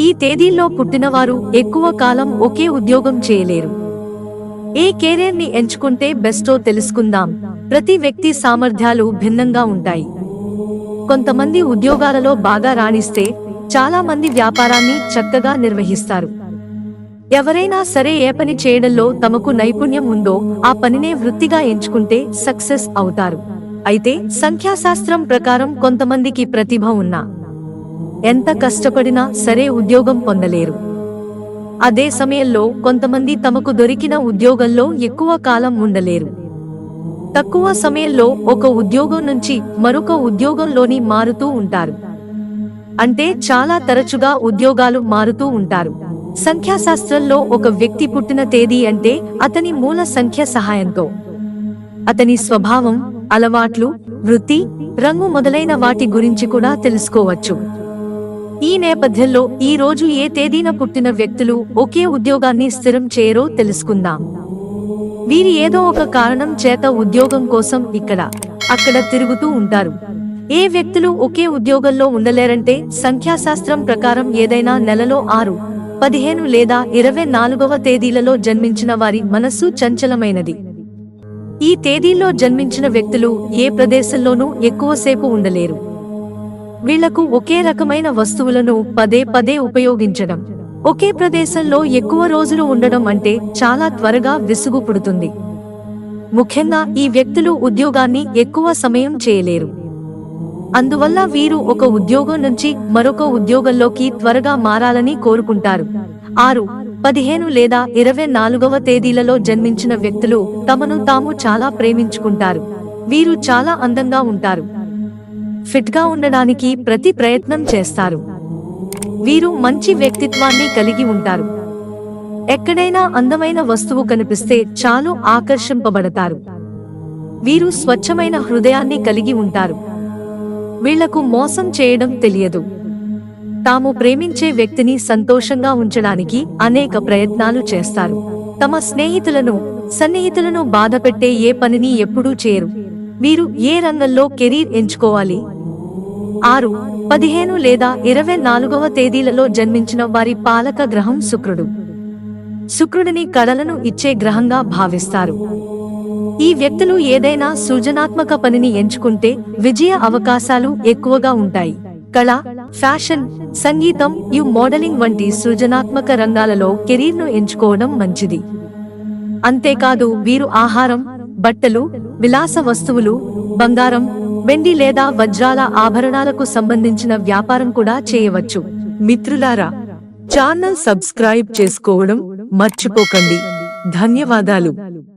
ఈ తేదీల్లో పుట్టినవారు ఎక్కువ కాలం ఒకే ఉద్యోగం చేయలేరు. ఏ కెరీర్ని ఎంచుకుంటే బెస్టో తెలుసుకుందాం. ప్రతి వ్యక్తి సామర్థ్యాలు భిన్నంగా ఉంటాయి. కొంతమంది ఉద్యోగాలలో బాగా రాణిస్తే చాలా మంది వ్యాపారాన్ని చక్కగా నిర్వహిస్తారు. ఎవరైనా సరే ఏ పని చేయడంలో తమకు నైపుణ్యం ఉందో ఆ పనినే వృత్తిగా ఎంచుకుంటే సక్సెస్ అవుతారు. అయితే సంఖ్యాశాస్త్రం ప్రకారం కొంతమందికి ప్రతిభ ఉన్నా ఎంత కష్టపడినా సరే ఉద్యోగం పొందలేరు. అదే సమయంలో కొంతమంది తమకు దొరికిన ఉద్యోగంలో ఎక్కువ కాలం ఉండలేరు. తక్కువ సమయంలో ఒక ఉద్యోగం నుంచి మరొక ఉద్యోగంలోని మారుతూ ఉంటారు. అంటే చాలా తరచుగా ఉద్యోగాలు మారుతూ ఉంటారు. సంఖ్యాశాస్త్రంలో ఒక వ్యక్తి పుట్టిన తేదీ అంటే అతని మూల సంఖ్య సహాయంతో. అతని స్వభావం అలవాట్లు వృత్తి రంగు మొదలైన వాటి గురించి కూడా తెలుసుకోవచ్చు. ఈ నేపథ్యంలో ఈ రోజు ఏ తేదీన పుట్టిన వ్యక్తులు ఒకే ఉద్యోగాన్ని స్థిరం చేయరో తెలుసుకుందాం. వీరి ఏదో ఒక కారణం చేత ఉద్యోగం కోసం ఇక్కడ అక్కడ తిరుగుతూ ఉంటారు. ఏ వ్యక్తులు ఒకే ఉద్యోగంలో ఉండలేరంటే సంఖ్యాశాస్త్రం ప్రకారం ఏదైనా నెలలో ఆరు పదిహేను లేదా ఇరవై నాలుగవ తేదీలలో జన్మించిన వారి మనస్సు చంచలమైనది. ఈ తేదీల్లో జన్మించిన వ్యక్తులు ఏ ప్రదేశంలోనూ ఎక్కువసేపు ఉండలేరు. వీళ్ళకు ఒకే రకమైన వస్తువులను పదే పదే ఉపయోగించడం. ఒకే ప్రదేశంలో ఎక్కువ రోజులు ఉండడం అంటే చాలా త్వరగా విసుగు పుడుతుంది. ముఖ్యంగా ఈ వ్యక్తులు ఉద్యోగాన్ని ఎక్కువ సమయం చేయలేరు. అందువల్ల వీరు ఒక ఉద్యోగం నుంచి మరొక ఉద్యోగంలోకి త్వరగా మారాలని కోరుకుంటారు. ఆరు పదిహేను లేదా ఇరవై నాలుగవ తేదీలలో జన్మించిన వ్యక్తులు తమను తాము చాలా ప్రేమించుకుంటారు. వీరు చాలా అందంగా ఉంటారు. ఫిట్గా ఉండడానికి ప్రతి ప్రయత్నం చేస్తారు. వీరు మంచి వ్యక్తిత్వాన్ని కలిగి ఉంటారు. ఎక్కడైనా అందమైన వస్తువు కనిపిస్తే చాలు ఆకర్షింపబడతారు. వీరు స్వచ్ఛమైన హృదయాన్ని కలిగి ఉంటారు. వీళ్ళకు మోసం చేయడం తెలియదు. తాము ప్రేమించే వ్యక్తిని సంతోషంగా ఉంచడానికి అనేక ప్రయత్నాలు చేస్తారు. తమ స్నేహితులను సన్నిహితులను బాధపెట్టే ఏ పనిని ఎప్పుడూ చేయరు. వీరు ఏ రంగంలో కెరీర్ ఎంచుకోవాలి? ఆరు పదిహేను లేదా ఇరవై నాలుగవ తేదీలలో జన్మించిన వారి పాలక గ్రహం శుక్రుడు. శుక్రుడిని కళలను ఇచ్చే గ్రహంగా భావిస్తారు. ఈ వ్యక్తులు ఏదైనా సృజనాత్మక పనిని ఎంచుకుంటే విజయ అవకాశాలు ఎక్కువగా ఉంటాయి. కళ ఫ్యాషన్ సంగీతం యు మోడలింగ్ వంటి సృజనాత్మక రంగాలలో కెరీర్ను ఎంచుకోవడం మంచిది. అంతేకాదు వీరు ఆహారం బట్టలు విలాస వస్తువులు బంగారం వెండి లేదా వజ్రాల ఆభరణాలకు సంబంధించిన వ్యాపారం కూడా చేయవచ్చు. మిత్రులారా ఛానల్ సబ్స్క్రైబ్ చేసుకోవడం మర్చిపోకండి. ధన్యవాదాలు.